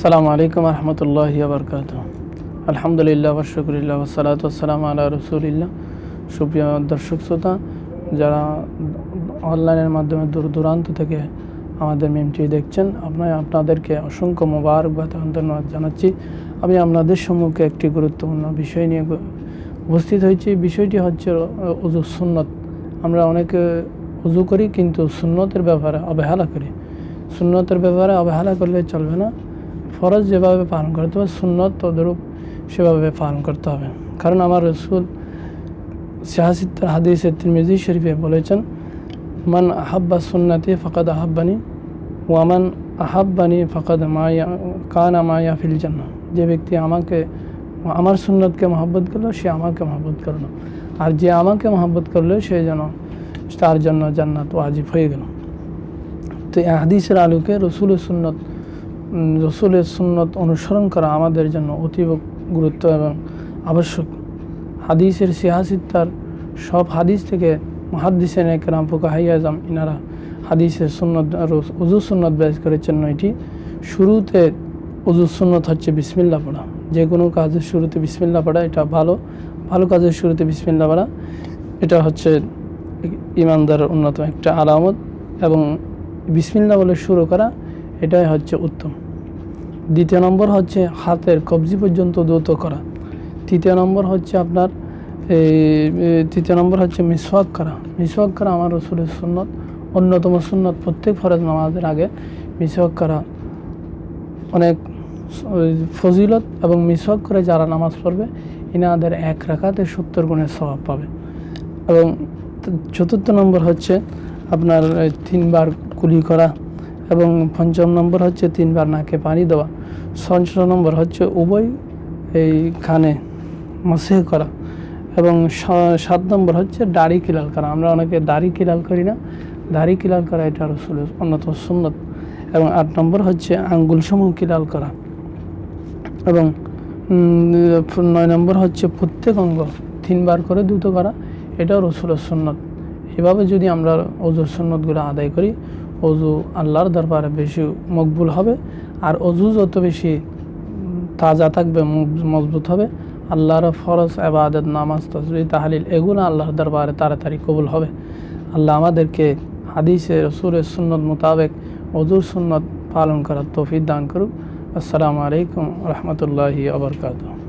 আসসালামু আলাইকুম রহমতুল্লাহ বরকাত আলহামদুলিল্লাহ ওশকরিল্লাহ সালাত আসসালাম আল্লাহ রসুলিল্লাহ। সুপ্রিয় দর্শক শ্রোতা, যারা অনলাইনের মাধ্যমে দূর দূরান্ত থেকে আমাদের মিমটি দেখছেন আপনার আপনাদেরকে অসংখ্য মোবারকবাদ ধন্যবাদ জানাচ্ছি। আমি আপনাদের সম্মুখে একটি গুরুত্বপূর্ণ বিষয় নিয়ে উপস্থিত হয়েছি। বিষয়টি হচ্ছে উজু সুন্নত। আমরা অনেকে উজু করি, কিন্তু সুন্নতের ব্যাপারে অবহেলা করি। সুন্নতের ব্যাপারে অবহেলা করলে চলবে না। ফরজ যেভাবে পালন করতে হবে, সুন্নত তদরূপ সেভাবে পালন করতে হবে। কারণ আমার রসুল শাহসিদ্দার হাদিসে তিরমিজি শরীফে বলেছেন, মান আহাব্বা সুন্নাতি ফকাদ আহাব্বানি ওয়ামান আহাব্বানি ফকাদ মায়া, কানা মায়া ফিল জান্নাহ। যে ব্যক্তি আমাকে, আমার সুন্নতকে মহব্বত করল, সে আমাকে মহব্বত করল। আর যে আমাকে মহব্বত করল, সে যেন তার জন্য জান্নাত ওয়াজিব হয়ে গেল। তো হাদিসের আলোকে রসুলের সুন্নত রসুলের সুন্নত অনুসরণ করা আমাদের জন্য অতীব গুরুত্ব এবং আবশ্যক। হাদিসের সিয়াসিত্তার সব হাদিস থেকে মহাদিসেন একরাম, ফুকাহাই আজম ইনারা হাদিসের সুন্নত উজু সুন্নত ব্যাস করেছেন নয়টি। শুরুতে উজু সুন্নত হচ্ছে বিসমিল্লা পড়া। যে কোনো কাজের শুরুতে বিসমিল্লা পড়া, এটা ভালো। ভালো কাজের শুরুতে বিসমিল্লা পড়া, এটা হচ্ছে ইমানদারের অন্যতম একটা আলামত। এবং বিসমিল্লা বলে শুরু করা এটাই হচ্ছে উত্তম। দ্বিতীয় নম্বর হচ্ছে হাতের কবজি পর্যন্ত দ্রুত করা। তৃতীয় নম্বর হচ্ছে আপনার তৃতীয় নম্বর হচ্ছে মিসওয়াক করা। মিসওয়াক করা আমার রসুলের সুন্নত, অন্যতম সুন্নত প্রত্যেক ফরজ নামাজের আগে মিসওয়াক করা অনেক ফজিলত এবং মিসওয়াক করে যারা নামাজ পড়বে ইনাদের এক রাখাতে সত্তর গুণের স্বভাব পাবে। এবং চতুর্থ নম্বর হচ্ছে আপনার তিনবার কুলি করা। এবং পঞ্চম নম্বর হচ্ছে তিনবার নাকে পানি দেওয়া। ষষ্ঠ নম্বর হচ্ছে উভয় এই কানে মসে করা। এবং সাত নম্বর হচ্ছে দাড়ি কিলাল করা। আমরা অনেকে দাড়ি কিলাল করি না। দাড়ি কিলাল করা এটা রসুলের অন্যতম সুন্নত। এবং আট নম্বর হচ্ছে আঙ্গুল সমূহ কিলাল করা। এবং নয় নম্বর হচ্ছে প্রত্যেক অঙ্গ তিনবার করে দ্রুত করা। এটাও রসুলের সুন্নত। এভাবে যদি আমরা অজুর সুন্নতগুলো আদায় করি অজু আল্লাহর দরবারে বেশি মকবুল হবে। আর অজু যত বেশি তাজা থাকবে মজ- মজবুত হবে। আল্লাহর ফরজ, আবাদত, নামাজ তসবি তাহালিল, এগুলো আল্লাহর দরবারে তাড়াতাড়ি কবুল হবে। আল্লাহ আমাদেরকে হাদিসে, রসুলের সুন্নত মোতাবেক অজুর সুন্নত পালন করার তৌফিক দান করুক। আসসালামু আলাইকুম রহমতুল্লাহি আবরকাত